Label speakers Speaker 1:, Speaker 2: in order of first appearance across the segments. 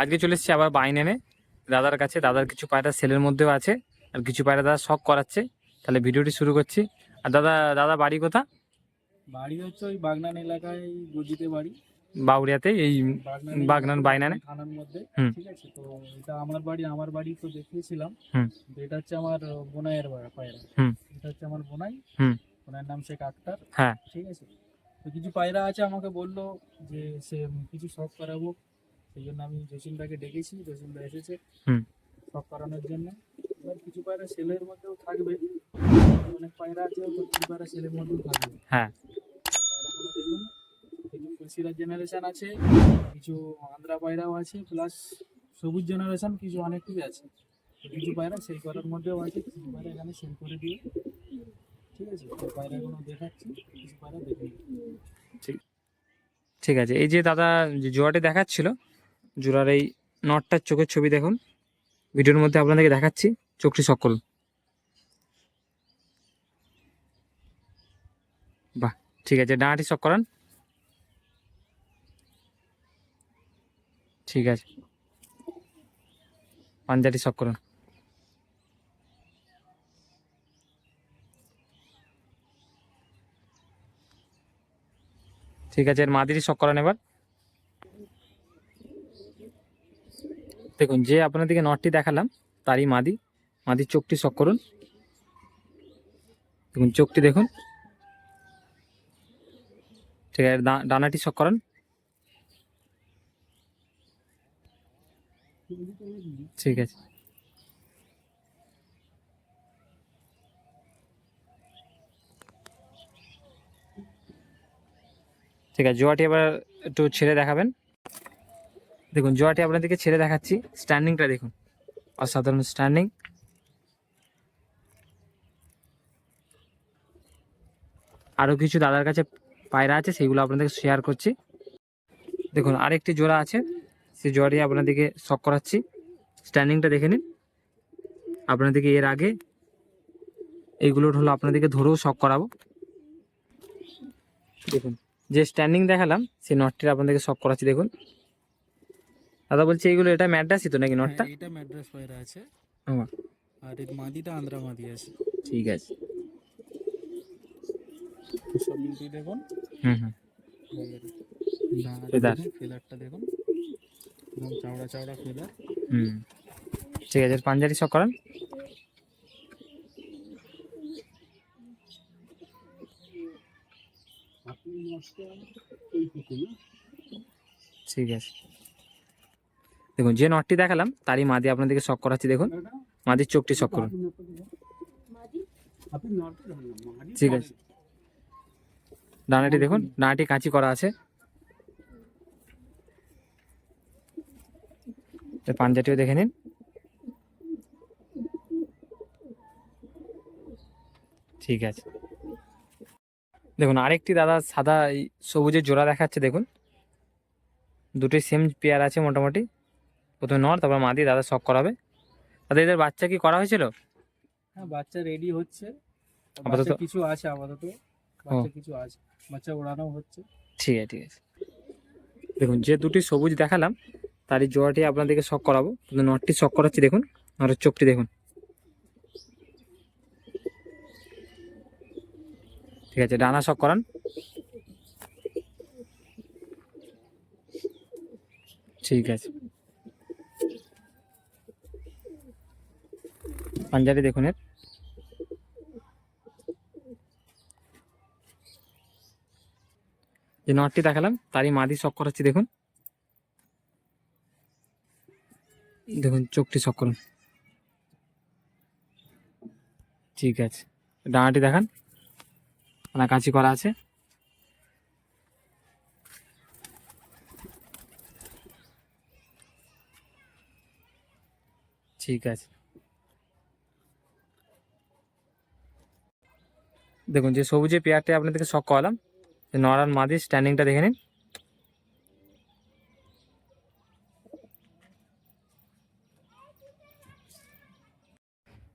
Speaker 1: আজকে চলে এসেছি আবার বাইন এনে দাদার কাছে দাদার কিছু পায়রা সেলের মধ্যেও আছে। আর কিছু পায়রা দাদা শখ করাচ্ছে। তাহলে ভিডিওটি শুরু করছি। আর দাদা দাদা বাড়ি কোথা?
Speaker 2: বাড়ি হচ্ছে ওই বাগনান এলাকায় গজিতে বাড়ি।
Speaker 1: বাউরিয়াতে এই
Speaker 2: বাগনান
Speaker 1: বাইনানে
Speaker 2: থানার মধ্যে। ঠিক আছে? তো এটা আমার বাড়ি আমার বাড়ি তো দেখিয়েছিলাম। এটা হচ্ছে আমার বোনাইয়ের পায়রা। এটা হচ্ছে আমার বোনাই। বোনাইয়ের নাম শেখ আক্তার।
Speaker 1: হ্যাঁ।
Speaker 2: ঠিক আছে? তো কিছু পায়রা আছে আমাকে বলল যে সে কিছু শখ করাবো। সেই জন্য আমি জসিমদাকে ডেকেছি জসিমদা এসেছে
Speaker 1: হুম।
Speaker 2: শখ করানোর জন্য। এবার কিছু পায়রা সেলের মধ্যেও থাকবে। অনেক পায়রা আছে কিছু পায়রা সেলের মধ্যেও থাকবে।
Speaker 1: হ্যাঁ।
Speaker 2: কিছু কুলসিরা জেনারেশন আছে কিছু আন্ধ্রা পায়রাও আছে প্লাস সবুজ জেনারেশন কিছু অনেকই আছে। কিছু পায়রা সেই করার মধ্যেও আছে কিছু পায়রা এখানে সেল করে দিয়ে ঠিক আছে পায়রাগুলো দেখাচ্ছি কিছু পায়রা দেখে নিন।
Speaker 1: ঠিক। আছে এই যে দাদা যে জোড়াটি দেখাচ্ছিল জোড়ার এই নটটার চোখের ছবি দেখুন। ভিডিওর মধ্যে আপনাদেরকে দেখাচ্ছি চোখটি করুন বাহ, ঠিক আছে, ডানাটি শখ করান। ঠিক আছে। পাঞ্জাটি শখ করুন। ঠিক আছে এর মাদিরই শখ করান এবার। দেখুন, যে আপনাদেরকে নটটি দেখালাম, তারই মাদি, মাদির চোখটি শখ করুন। দেখুন, চোখটি দেখুন। ঠিক আছে ডানাটি শখ করান। ঠিক আছে। ঠিক আছে, জোয়াটি এবার একটু ছেড়ে দেখাবেন। দেখুন জোয়াটি আপনাদেরকে ছেড়ে দেখাচ্ছি। স্ট্যান্ডিংটা দেখুন, অসাধারণ স্ট্যান্ডিং। আরও কিছু দাদার কাছে পায়রা আছে সেইগুলো আপনাদেরকে শেয়ার করছি। দেখুন, আরেকটি জোড়া আছে, সেই জোড়াটি আপনাদেরকে শখ করাচ্ছি। স্ট্যান্ডিংটা দেখে নিন। আপনাদেরকে এর আগে এইগুলোর হলো আপনাদেরকে ধরেও শখ করাবো। দেখুন, যে স্ট্যান্ডিং দেখালাম, সেই নটটির আপনাদেরকে শখ করাচ্ছি, দেখুন। দাদা বলছি এইগুলো এটা ম্যাড্রাসই তো নাকি নটটা
Speaker 2: হ্যাঁ, এটা ম্যাড্রাস পায়রা আছে। আর এই মাদিটা আন্ধ্রা মাদি আছে।
Speaker 1: ঠিক আছে।
Speaker 2: সব মিলিয়ে দেখুন।
Speaker 1: হুম হুম। ফেদার।
Speaker 2: দেখুন, একদম চাওড়া চাওড়া ফেদার
Speaker 1: হুম। ঠিক আছে পাঞ্জাবি শখ করেন? ঠিক আছে। দেখুন যে নটটি দেখালাম তারই মাদি আপনাদেরকে শখ করাচ্ছি দেখুন। মাদির চোখটি শখ করুন। ঠিক আছে। ডানাটি দেখুন ডানাটি কাঁচি করা আছে। তো পাঞ্জাটিও দেখে নিন। ঠিক আছে। দেখুন আরেকটি দাদা সাদা এই সবুজের জোড়া দেখাচ্ছে দেখুন। দুটোই সেম পেয়ার আছে মোটামুটি। প্রথমে নর তারপর মাদি দাদা শখ করাবে। দাদা এদের বাচ্চা কি করা হয়েছিল?
Speaker 2: হ্যাঁ বাচ্চা রেডি হচ্ছে।
Speaker 1: আপাতত-
Speaker 2: কিছু আছে আপাতত। বাচ্চা কিছু আছে। বাচ্চা ওড়ানো হচ্ছে।
Speaker 1: ঠিক আছে ঠিক আছে। দেখুন যে দুটি সবুজ দেখালাম তারই জোড়াটি আপনাদেরকে শখ করাবো। কিন্তু নটটি শখ করাচ্ছি দেখুন। আর চোখটি দেখুন। ঠিক আছে ডানা শখ করান। ঠিক আছে। পাঞ্জাবি দেখুন এর। যে নটটি দেখালাম, তারই মাদি শখ করাচ্ছি দেখুন। দেখুন, চোখটি শখ করুন। ঠিক আছে, ডানাটি দেখান। কাঁচি করা আছে। ঠিক আছে। দেখুন যে সবুজে পেয়ারটি আপনাদেরকে শখ করালাম নরান মাদি স্ট্যান্ডিংটা দেখে নিন।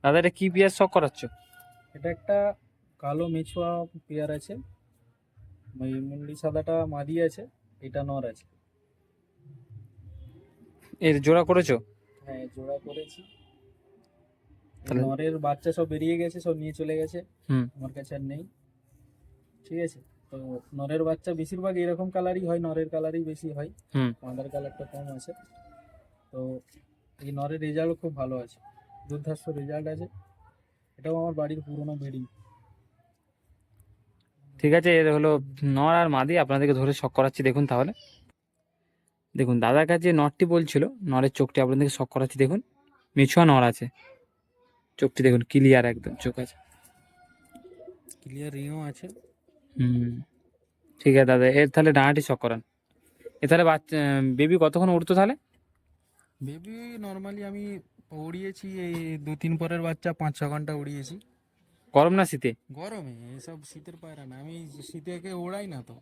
Speaker 1: দাদা এটা কি পেয়ার শখ করাচ্ছ?
Speaker 2: এটা একটা কালো মেছুয়া পেয়ার আছে ওই মুন্ডি সাদাটা মাদি আছে এটা নর আছে।
Speaker 1: এর জোড়া করেছ?
Speaker 2: হ্যাঁ জোড়া করেছি। নরের বাচ্চা সব বেরিয়ে গেছে সব নিয়ে চলে গেছে। আমার কাছে আর নেই। ঠিক আছে? তো নরের বাচ্চা বেশিরভাগ এরকম কালারই হয় নরের কালারই বেশি হয়। মাদার কালারটা কম আছে। তো এই নরের রেজাল্ট খুব ভালো আছে। দুর্ধার্ষ রেজাল্ট আছে। এটাও আমার বাড়ির পুরোনো ব্রিডিং
Speaker 1: ঠিক আছে এর হলো নর আর মাদি। আপনাদেরকে ধরে শখ করাচ্ছি দেখুন তাহলে। দেখুন দাদার কাছে নরটি বলছিল নরের চোখটি আপনাদেরকে শখ করাচ্ছি দেখুন। মিছুয়া নর আছে। চোখটি দেখুন ক্লিয়ার একদম চোখ আছে।
Speaker 2: ক্লিয়ার রিংও আছে।
Speaker 1: হুম ঠিক আছে দাদা এর তাহলে ডানাটি শখ করান। এ তাহলে বাচ্চা বেবি কতক্ষণ উঠতো তাহলে?
Speaker 2: বেবি নর্মালি আমি উড়িয়েছি এই দু তিন পরের বাচ্চা পাঁচ ছ ঘণ্টা উড়িয়েছি।
Speaker 1: গরম না শীতে?
Speaker 2: গরমে এসব শীতের পায়রা না আমি শীতে একে ওড়াই না তো।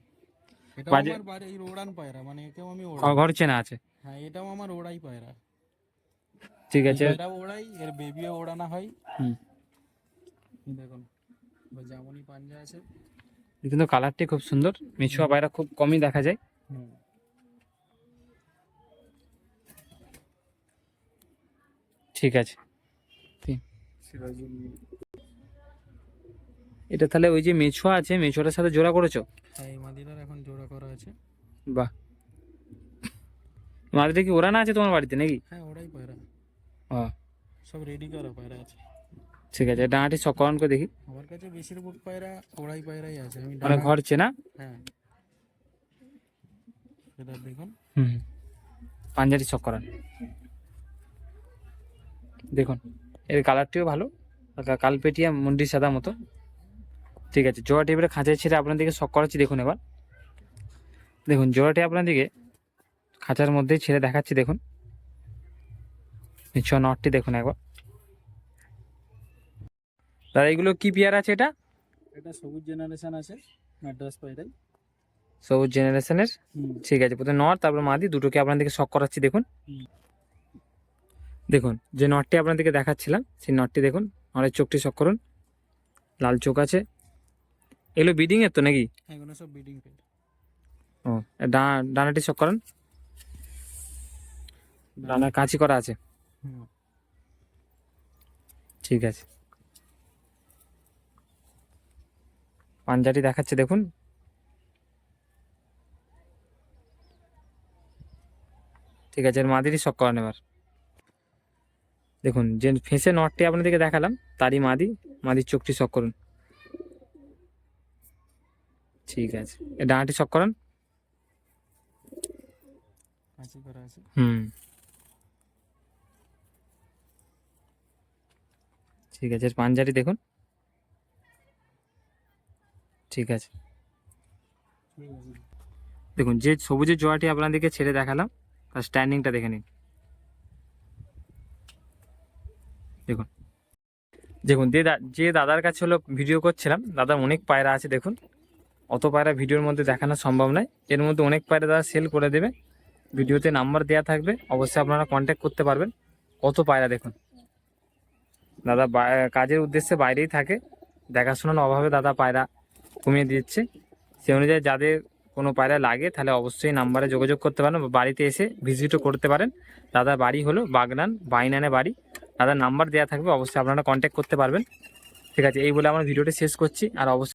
Speaker 2: এটা আমার বাড়ির ওড়ান পায়রা মানে একেও আমি ওড়াই
Speaker 1: ঘর চেনা আছে?
Speaker 2: হ্যাঁ এটাও আমার ওড়াই পায়রা।
Speaker 1: ঠিক আছে।
Speaker 2: এটাও ওড়াই এর বেবিও ওড়ানো হয়।
Speaker 1: হুম।
Speaker 2: দেখুন যেমনই পাঞ্জা আছে।
Speaker 1: কিন্তু কালারটি খুব সুন্দর মিছুয়া পায়রা খুব কমই দেখা যায়। ঠিক আছে। এটা তাহলে ওই যে মেছুয়া আছে মেছুয়াটার সাথে জোড়া করেছ?
Speaker 2: হ্যাঁ এই মাদিরার এখন জোড়া করা আছে।
Speaker 1: বাহ। মাদিটা কি ওরানা আছে তোমার বাড়িতে নাকি?
Speaker 2: হ্যাঁ ওড়াই পায়রা।
Speaker 1: ও
Speaker 2: সব রেডি করা পায়রা আছে।
Speaker 1: ঠিক আছে ডানাটি সকরণ করে দেখি?
Speaker 2: আমার কাছে বেশিরভাগ পায়রা ওড়াই পায়রাই আছে আমি
Speaker 1: মানে
Speaker 2: ডানা-
Speaker 1: ঘর চেনা?
Speaker 2: হ্যাঁ। এটা দেখুন।
Speaker 1: হুম পাঞ্জারি সকরান দেখুন এর কালারটিও ভালো। কালপেটিয়া মুন্ডি সাদা মতো। ঠিক আছে জোড়াটি এবারে খাঁচায় ছেড়ে আপনাদেরকে শখ করাচ্ছি দেখুন এবার। দেখুন জোড়াটি আপনাদেরকে খাঁচার মধ্যেই ছেড়ে দেখাচ্ছি দেখুন। নিশ্চয় নটটি দেখুন একবার। দাদা এগুলো কি পেয়ার আছে এটা?
Speaker 2: এটা সবুজ জেনারেশন আছে ম্যাড্রাস পায়রাই
Speaker 1: সবুজ জেনারেশনের ঠিক আছে প্রথমে নর তারপর মাদি দুটোকে আপনাদেরকে শখ করাচ্ছি দেখুন। দেখুন যে নটটি আপনাদেরকে দেখাচ্ছিলাম সেই নটটি দেখুন নরের চোখটি শখ করুন। লাল চোখ আছে। এগুলো বিডিং এর তো নাকি?
Speaker 2: এগুলো সব বিডিং
Speaker 1: ও ডানাটি শখ করেন। ডানা কাঁচি করা আছে। ঠিক আছে। পাঞ্জাটি দেখাচ্ছে দেখুন। ঠিক আছে এর মাদিরই শখ করান এবার। দেখুন যে ফেঁসে নটটি আপনাদেরকে দেখালাম তারই মাদি মাদির চোখটি শখ করুন। ঠিক আছে এ ডানাটি শখ করান। হুম। ঠিক আছে এর পাঞ্জাটি দেখুন। ঠিক আছে। দেখুন, যে সবুজের জোড়াটি আপনাদেরকে ছেড়ে দেখালাম, তার স্ট্যান্ডিংটা দেখে নিন। দেখুন। দেখুন, যে যে দাদার কাছে হলো ভিডিও করছিলাম, দাদার অনেক পায়রা আছে, দেখুন। অত পায়রা ভিডিওর মধ্যে দেখানো সম্ভব নয়। এর মধ্যে অনেক পায়রা দাদা সেল করে দেবে। ভিডিওতে নাম্বার দেওয়া থাকবে, অবশ্যই আপনারা কন্ট্যাক্ট করতে পারবেন। কত পায়রা দেখুন। দাদা কাজের উদ্দেশ্যে বাইরেই থাকে। দেখাশোনার অভাবে দাদা পায়রা কমিয়ে দিচ্ছে। সে অনুযায়ী যাদের কোনো পায়রা লাগে, তাহলে অবশ্যই নাম্বারে যোগাযোগ করতে পারেন বাড়িতে এসে ভিজিটও করতে পারেন। দাদার বাড়ি হলো বাগনান বাইনানে বাড়ি। দাদার নাম্বার দেওয়া থাকবে, অবশ্যই আপনারা কন্ট্যাক্ট করতে পারবেন। ঠিক আছে, এই বলে আমার ভিডিওটি শেষ করছি। আর অবশ্যই